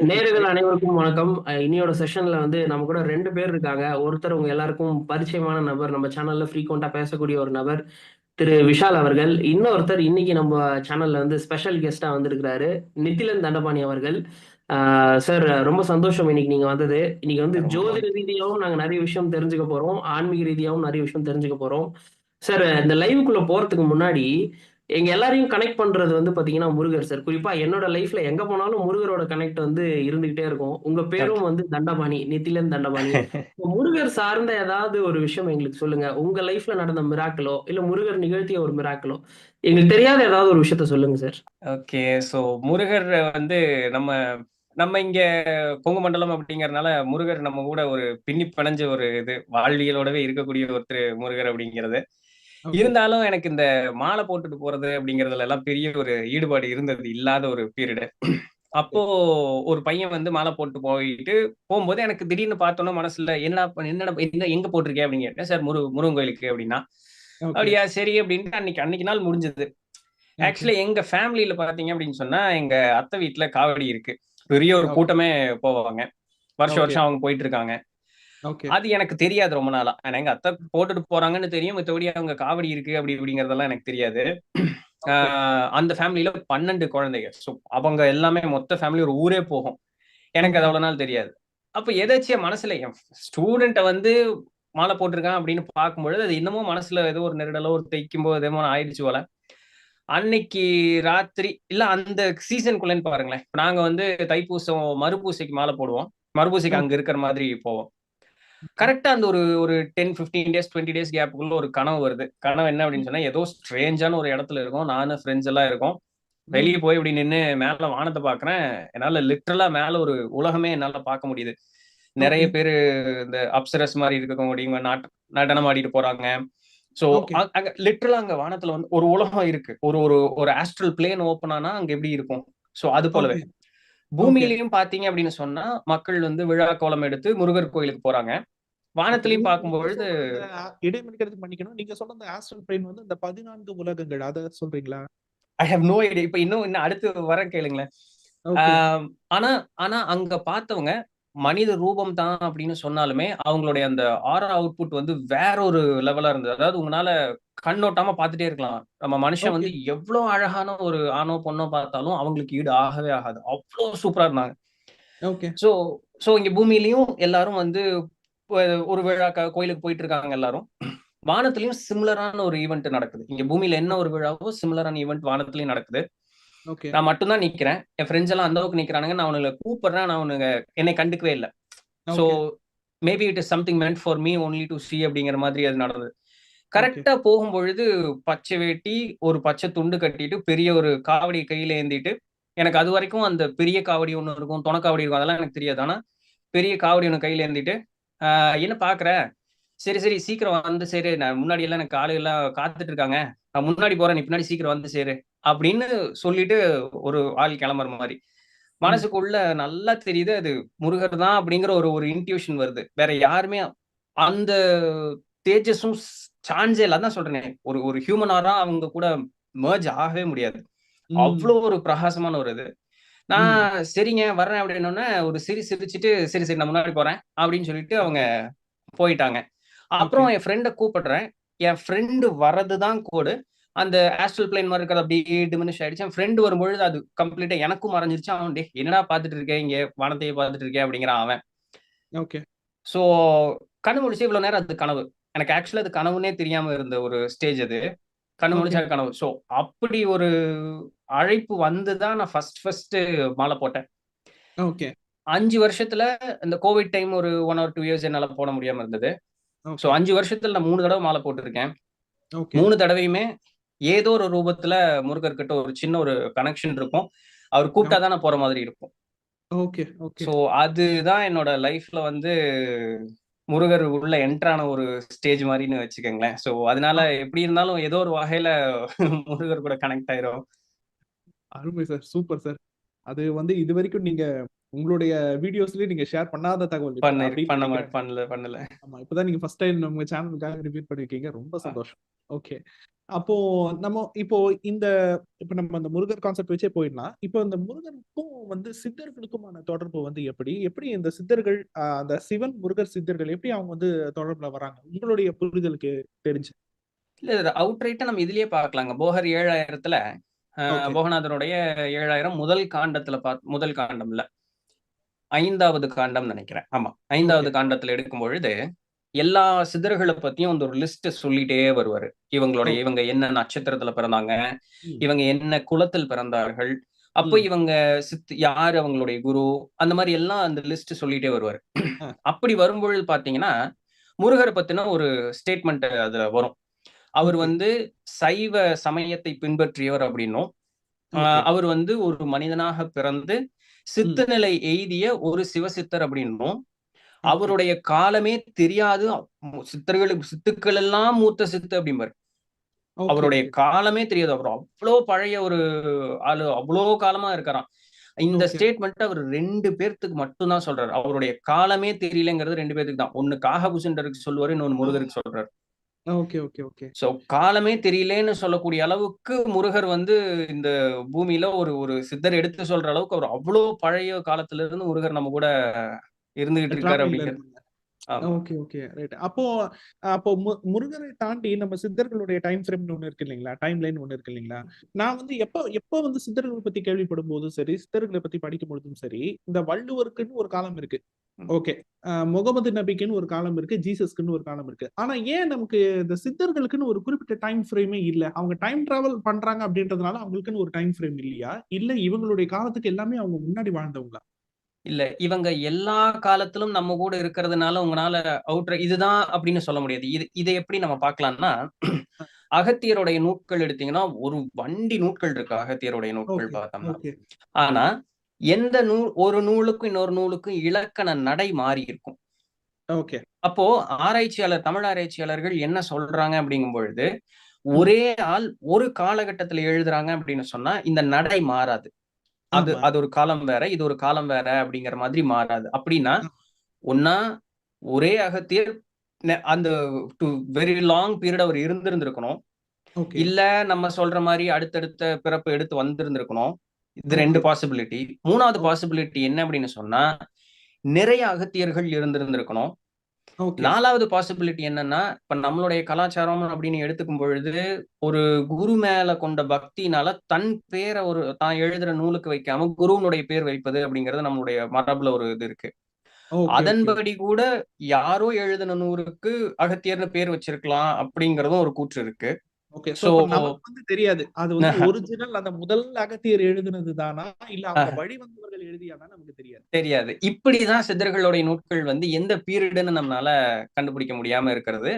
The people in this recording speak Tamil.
நேயர்கள் அனைவருக்கும் வணக்கம். அஹ் இன்னையோட செஷன்ல வந்து நம்ம கூட ரெண்டு பேர் இருக்காங்க. ஒருத்தர் உங்க எல்லாருக்கும் பரிச்சயமான நபர் நம்ம சேனல்ல ஃப்ரீக்வெண்டா பேசக்கூடிய ஒரு நபர் திரு விஷால் அவர்கள். இன்னொருத்தர் இன்னைக்கு நம்ம சேனல்ல வந்து ஸ்பெஷல் கெஸ்டா வந்திருக்கிறாரு நித்திலன் தண்டபாணி அவர்கள். சார் ரொம்ப சந்தோஷம் இன்னைக்கு நீங்க வந்தது. இன்னைக்கு வந்து ஜோதிட ரீதியாகவும் நாங்க நிறைய விஷயம் தெரிஞ்சுக்க போறோம். ஆன்மீக ரீதியாகவும் நிறைய விஷயம் தெரிஞ்சுக்க போறோம். சார் இந்த லைவுக்குள்ள போறதுக்கு முன்னாடி எங்க எல்லாரையும் கனெக்ட் பண்றது வந்து பாத்தீங்கன்னா முருகர் சார் குறிப்பா என்னோட லைஃப்ல எங்க போனாலும் முருகரோட கனெக்ட் வந்து இருந்துகிட்டே இருக்கும். உங்க பேரும் வந்து தண்டபாணி நித்திலன் தண்டபாணி. முருகர் சார்ந்த ஏதாவது ஒரு விஷயம் எங்களுக்கு சொல்லுங்க. உங்க லைஃப்ல நடந்த மிராக்கிளோ இல்ல முருகர் நிகழ்த்திய ஒரு மிராக்கிளோ எங்களுக்கு தெரியாத ஏதாவது ஒரு விஷயத்த சொல்லுங்க சார் ஓகே ஸோ முருகர் வந்து நம்ம நம்ம இங்க கொங்கு மண்டலம் அப்படிங்கறதுனால முருகர் நம்ம கூட ஒரு பின்னி பிணைஞ்ச ஒரு இது வாழ்வியலோடவே இருக்கக்கூடிய ஒருத்தர் முருகர் அப்படிங்கிறது. இருந்தாலும் எனக்கு இந்த மாலை போட்டுட்டு போறது அப்படிங்கறதுல எல்லாம் பெரிய ஒரு ஈடுபாடு இருந்தது இல்லாத ஒரு பீரியடு அப்போ ஒரு பையன் வந்து மாலை போட்டு போயிட்டு போகும்போது எனக்கு திடீர்னு பார்த்தோன்னா மனசுல என்ன என்னடா என்ன எங்க போட்டிருக்கேன் அப்படின்னு கேட்டேன் சார் முரு முருகன் கோயிலுக்கு அப்படின்னா. அப்படியா சரி அப்படின்ட்டு அன்னைக்கு அன்னைக்கு நாள் முடிஞ்சது. ஆக்சுவலி எங்க ஃபேமிலியில பாத்தீங்க அப்படின்னு சொன்னா எங்க அத்தை வீட்ல காவடி இருக்கு பெரிய ஒரு. கூட்டமே போவாங்க வருஷம். வருஷம் அவங்க போயிட்டு இருக்காங்க. அது எனக்கு தெரியாது ரொம்ப நாளா. ஆனா எங்க அத்தை போட்டுட்டு போறாங்கன்னு தெரியும். மத்தபடி அவங்க காவடி இருக்கு அப்படி இப்படிங்கறதெல்லாம் எனக்கு தெரியாது. அந்த ஃபேமிலியில பன்னெண்டு குழந்தைங்க ஸோ அவங்க எல்லாமே மொத்த ஃபேமிலி ஒரு ஊரே போகும். எனக்கு அது அவ்வளவு நாள் தெரியாது. அப்ப எதாச்சியா மனசுல என் ஸ்டூடெண்ட்டை வந்து மாலை போட்டிருக்கான் அப்படின்னு பார்க்கும்பொழுது அது இன்னமும் மனசுல ஏதோ ஒரு நெருடலோ ஒரு தைக்கும் போது ஏதோ ஆயிடுச்சு போல. அன்னைக்கு ராத்திரி இல்ல அந்த சீசனுக்குள்ளன்னு பாருங்களேன். நாங்க வந்து தைப்பூசம் மறுபூசைக்கு மாலை போடுவோம். மறுபூசைக்கு அங்க இருக்கிற மாதிரி போவோம். கரெக்டா அந்த ஒரு ஒரு ten fifteen days twenty days கேப்புக்குள்ள ஒரு கனவு வருது. கனவு என்ன அப்படின்னு சொன்னா ஏதோ ஸ்ட்ரேஞ்சான ஒரு இடத்துல இருக்கும். நானும் ஃப்ரெண்ட்ஸ் எல்லாம் இருக்கோம். வெளியே போய் இப்படி நின்று மேல வானத்தை பாக்குறேன். என்னால லிட்டரலா மேல ஒரு உலகமே என்னால பார்க்க முடியுது. நிறைய. பேரு இந்த அப்சரஸ் மாதிரி இருக்கக்கூடியவங்க நாட் நடனம் ஆடிட்டு போறாங்க. சோ. அங்க லிட்டரலா அங்க வானத்துல வந்து ஒரு உலகம் இருக்கு. ஒரு ஒரு ஒரு ஆஸ்ட்ரல் பிளேன் ஓப்பன் ஆனா அங்க எப்படி இருக்கும்? சோ அது போலவே. பூமியிலையும் பாத்தீங்க அப்படின்னு சொன்னா மக்கள் வந்து விழா கோலம் எடுத்து முருகர் கோயிலுக்கு போறாங்க. வானத்திலையும் பார்க்கும்பொழுது இடைமறிக்கிறதுக்கு மன்னிக்கணும் நீங்க சொன்ன அந்த ஆஸ்ட்ரல் பிளேன் வந்து இந்த பதினான்கு உலகங்கள் அத சொல்றீங்களா? ஐ ஹவ் நோ ஐடியா இப்ப இன்னும் இன்னும் அடுத்து வர கேளுங்களேன். ஆனா ஆனா அங்க பார்த்தவங்க மனித ரூபம் தான் அப்படின்னு சொன்னாலுமே அவங்களுடைய அந்த ஆரா அவுட்புட் வந்து வேற ஒரு லெவலா இருந்தது. அதாவது உங்களால கண்ணோட்டாம பார்த்துட்டே இருக்கலாம். நம்ம மனுஷன் வந்து எவ்வளவு அழகான ஒரு ஆணோ பொண்ணோ பார்த்தாலும் அவங்களுக்கு ஈடு ஆகவே ஆகாது. அவ்வளவு சூப்பரா இருந்தாங்க. Okay. ஸோ ஸோ இங்க பூமியிலயும் எல்லாரும் வந்து ஒரு விழா கோயிலுக்கு போயிட்டு இருக்காங்க எல்லாரும். வானத்திலயும் சிமிலரான ஒரு ஈவெண்ட் நடக்குது. இங்க பூமியில என்ன ஒரு விழாவோ சிமிலரான ஈவெண்ட் வானத்திலயும் நடக்குது. நான் மட்டும்தான் நிக்கிறேன். என் ஃப்ரெண்ட்ஸ் எல்லாம் அந்த அளவுக்கு நிக்கிறானுங்க. நான் அவனுங்களை கூப்பிடுறேன். நான் அவனுங்க என்னை கண்டுக்கவே இல்லை. So Okay. Maybe it is something meant for me only to see அப்படிங்கிற மாதிரி அது நடந்தது. கரெக்டா போகும்பொழுது பச்சை வேட்டி ஒரு பச்சை துண்டு கட்டிட்டு பெரிய ஒரு காவடி கையில ஏந்திட்டு எனக்கு அது வரைக்கும் அந்த பெரிய காவடி ஒன்று இருக்கும் துணைக்காவடி இருக்கும் அதெல்லாம் எனக்கு தெரியாது. ஆனா பெரிய காவடி ஒன்று கையில ஏந்திட்டு என்ன பாக்குற? சரி சரி சீக்கிரம் வந்து சரி. நான் முன்னாடி எல்லாம் எனக்கு ஆளு எல்லாம் காத்துட்டு இருக்காங்க. நான் முன்னாடி போறேன் நீ பின்னாடி சீக்கிரம் வந்து சேரு அப்படின்னு சொல்லிட்டு ஒரு ஆள் கிளம்புற மாதிரி. மனசுக்குள்ள நல்லா தெரியுது அது முருகர் தான் அப்படிங்கிற ஒரு ஒரு இன்ட்யூஷன் வருது. வேற யாருமே அந்த தேஜஸும் சான்ஸே இல்லை அதான் சொல்றேனே. ஒரு ஒரு ஹியூமனாரா அவங்க கூட merge ஆகவே முடியாது. அவ்வளோ ஒரு பிரகாசமான ஒரு இது. நான் சரிங்க. வர்றேன் அப்படின்னோடனே ஒரு சிரி சிரிச்சுட்டு சரி சரி நான் முன்னாடி போறேன் அப்படின்னு சொல்லிட்டு அவங்க போயிட்டாங்க. அப்புறம் என் ஃப்ரெண்டை கூப்பிடுறேன். என் ஃப்ரெண்டு வர்றது தான் கோடு. அந்த ஆஸ்ட்ரல் பிளைன் மாதிரி இருக்கிறது அப்படியே டிமினிஷ் ஆயிடுச்சு. என் ஃப்ரெண்டு வரும்பொழுது அது கம்ப்ளீட்டா எனக்கும் மறைஞ்சிருச்சு. அவன் டே என்னடா பார்த்துட்டு இருக்கேன் இங்க வானத்தையே பார்த்துட்டு இருக்கேன் அப்படிங்கிறான் அவன். Okay. ஸோ கண்ணு முடிச்சு இவ்வளவு நேரம் அது கனவு. எனக்கு ஆக்சுவலா அது கனவுனே தெரியாம இருந்த ஒரு ஸ்டேஜ் அது. கண்ணு. முடிச்சா கனவு ஸோ அப்படி ஒரு அழைப்பு வந்து தான் நான் ஃபர்ஸ்ட் ஃபர்ஸ்ட் மாலை போட்டேன் Okay. அஞ்சு வருஷத்துல இந்த கோவிட் டைம் ஒரு ஒன் ஆர் டூ இயர்ஸ் என்னால போட முடியாம இருந்தது. ஸோ அஞ்சு வருஷத்துல நான் மூணு தடவை மாலை போட்டிருக்கேன். மூணு தடவையுமே ஏதோ ஒரு ரூபத்துல முருகர் கிட்ட ஒரு சின்ன ஒரு கனெக்ஷன் இருக்கும் அவர் கூப்பிட்டா தான் நான் போற மாதிரி இருக்கும் Okay. Okay. ஸோ அதுதான் என்னோட லைஃப்ல வந்து முருகர் உள்ள என்ட்ரான ஒரு ஸ்டேஜ் மாதிரின்னு வச்சுக்கோங்களேன். ஸோ அதனால எப்படி இருந்தாலும் ஏதோ ஒரு வகையில முருகர் கூட கனெக்ட் ஆயிரும். அருமை சார் சூப்பர் சார் அது வந்து இது வரைக்கும் நீங்க உங்களுடைய வீடியோஸ்லயே நீங்க ஷேர் பண்ணாத தகவல் இது. பண்ண அப்படின்னு பண்ண நினைக்கிறேன். மாட்- பண்ணல பண்ணல. ஆமா இப்பதான் நீங்க ஃபர்ஸ்ட் டைம் நம்ம சேனலுக்காக ரிப்பீட் பண்ணிருக்கீங்க. ரொம்ப சந்தோஷம். ஓகே அப்போ நம்ம இப்போ இந்த இப்ப நம்ம அந்த முருகர் கான்செப்ட் வச்சே போயிடலாம். இப்போ இந்த முருகனுக்கும் வந்து சித்தர்களுக்குமான தொடர்பு வந்து எப்படி? எப்படி இந்த சித்தர்கள் அந்த சிவன் முருகர் சித்தர்கள் எப்படி அவங்க வந்து தொடர்புல வராங்க? உங்களுடைய புரிதலுக்கு தெரிஞ்சு. இல்ல அவுட்ரைட்டா நம்ம இதுலயே பார்க்கலாங்க. போகர் ஏழாயிரத்துல. போகநாதனுடைய ஏழாயிரம் முதல் காண்டத்துல பா முதல் காண்டம்ல. ஐந்தாவது காண்டம் நினைக்கிறேன். ஆமா. ஐந்தாவது காண்டத்துல எடுக்கும் பொழுது எல்லா சித்தர்களை பத்தியும் அந்த ஒரு லிஸ்ட் சொல்லிட்டே வருவாரு இவங்களுடைய. இவங்க என்ன நட்சத்திரத்துல பிறந்தாங்க. இவங்க என்ன குலத்தில் பிறந்தார்கள் அப்போ. இவங்க சித் யாரு அவங்களுடைய குரு அந்த மாதிரி எல்லாம் அந்த லிஸ்ட் சொல்லிட்டே வருவாரு. அப்படி வரும்பொழுது பாத்தீங்கன்னா முருகரை பத்தின ஒரு ஸ்டேட்மெண்ட் அதுல வரும் அவர். வந்து சைவ சமயத்தை பின்பற்றியவர் அப்படின்னும் அவர் வந்து ஒரு மனிதனாக பிறந்து சித்த நிலை எய்திய ஒரு சிவசித்தர் அப்படின்னும் அவருடைய காலமே தெரியாது. சித்தர்களுக்கு சித்துக்கள் எல்லாம் மூத்த சித்து அப்படிம்பாரு. அவருடைய. காலமே தெரியாது. அவர் அவ்வளோ பழைய ஒரு ஆளு. அவ்வளோ காலமா இருக்காராம் இந்த. ஸ்டேட்மெண்ட் அவர் ரெண்டு பேர்த்துக்கு மட்டும்தான் சொல்றாரு. அவருடைய காலமே தெரியலங்கிறது ரெண்டு பேர்த்துக்கு தான். ஒன்னு காகபுசண்டருக்கு சொல்லுவாரு இன்னொன்னு முருகருக்கு சொல்றாரு. Okay okay okay. சோ காலமே தெரியலேன்னு சொல்லக்கூடிய அளவுக்கு முருகர் வந்து இந்த பூமியில ஒரு ஒரு சித்தர் எடுத்து சொல்ற அளவுக்கு அவர் அவ்வளோ பழைய காலத்துல இருந்து முருகர் நம்ம கூட இருந்துகிட்டு இருக்காரு. ஓகே ஓகே ரைட் அப்போ அப்போ மு- முருகரை தாண்டி நம்ம சித்தர்களுடைய டைம் ஃப்ரேம்னு ஒண்ணு இருக்கு இல்லைங்களா? டைம் லைன் ஒண்ணு இருக்கு இல்லைங்களா? நான் வந்து எப்போ எப்போ வந்து சித்தர்களை பத்தி கேள்விப்படும் போதும் சரி சித்தர்களை பத்தி படிக்கும் பொழுதும் சரி இந்த வள்ளுவருக்குன்னு ஒரு காலம் இருக்கு. ஓகே முகமது நபிக்குன்னு ஒரு காலம் இருக்கு ஜீசஸ்க்குன்னு ஒரு காலம் இருக்கு. ஆனா ஏன் நமக்கு இந்த சித்தர்களுக்குன்னு ஒரு குறிப்பிட்ட டைம் ஃப்ரேமே இல்ல? அவங்க டைம் டிராவல் பண்றாங்க அப்படின்றதுனால அவங்களுக்குன்னு ஒரு டைம் ஃப்ரேம் இல்லையா? இல்ல இவங்களுடைய காலத்துக்கு எல்லாமே அவங்க முன்னாடி வாழ்ந்தவங்களா? இல்ல. இவங்க எல்லா காலத்திலும் நம்ம கூட இருக்கிறதுனால உங்களால அவுட்ர இதுதான் அப்படின்னு சொல்ல முடியாது. இது இதை எப்படி நம்ம பார்க்கலாம்னா அகத்தியருடைய நூட்கள் எடுத்தீங்கன்னா ஒரு வண்டி நூட்கள் இருக்கு அகத்தியருடைய நூட்கள் பார்த்தோம்னா. ஆனா எந்த நூல் ஒரு நூலுக்கும் இன்னொரு நூலுக்கும் இலக்கண நடை மாறி இருக்கும். ஓகே. அப்போ ஆராய்ச்சியாளர் தமிழ் ஆராய்ச்சியாளர்கள் என்ன சொல்றாங்க அப்படிங்கும் பொழுது ஒரே ஆள் ஒரு காலகட்டத்துல எழுதுறாங்க அப்படின்னு சொன்னா இந்த நடை மாறாது. அது. அது ஒரு காலம் வேற இது ஒரு காலம் வேற அப்படிங்கிற மாதிரி மாறாது அப்படின்னா. ஒன்னா ஒரே அகத்தியர் அந்த டு வெரி லாங் பீரியட் அவர் இருந்திருந்திருக்கணும் இல்ல நம்ம சொல்ற மாதிரி அடுத்தடுத்த பிறப்பு எடுத்து வந்திருந்திருக்கணும் இது. ரெண்டு பாசிபிலிட்டி மூணாவது. பாசிபிலிட்டி என்ன அப்படின்னு சொன்னா நிறைய அகத்தியர்கள் இருந்திருந்திருக்கணும் நாலாவது பாசிபிலிட்டி என்னன்னா இப்ப நம்மளுடைய கலாச்சாரம் அப்படின்னு எடுத்துக்கும் பொழுது ஒரு குரு மேல கொண்ட பக்தினால தன் பேரை ஒரு தான் எழுதுற நூலுக்கு வைக்காம குருவனுடைய பேர் வைப்பது அப்படிங்கிறது நம்மளுடைய மரபுல ஒரு இது இருக்கு. அதன்படி கூட யாரோ எழுதின நூறுக்கு அகத்தியர்னு பேர் வச்சிருக்கலாம் அப்படிங்கறதும் ஒரு கூற்று இருக்கு. ஓகே சோ நமக்கு வந்து தெரியாது. அது வந்து ஒரிஜினல் அந்த முதல் அகத்தியர் எழுதுனது தானா இல்ல அவங்க வழி வந்தவர்கள் எழுதியானா நமக்கு தெரியாது. தெரியாது. இப்படிதான் சித்தர்களுடைய நூட்கள் வந்து எந்த பீரியடுன்னு நம்மளால கண்டுபிடிக்க முடியாம இருக்கிறது.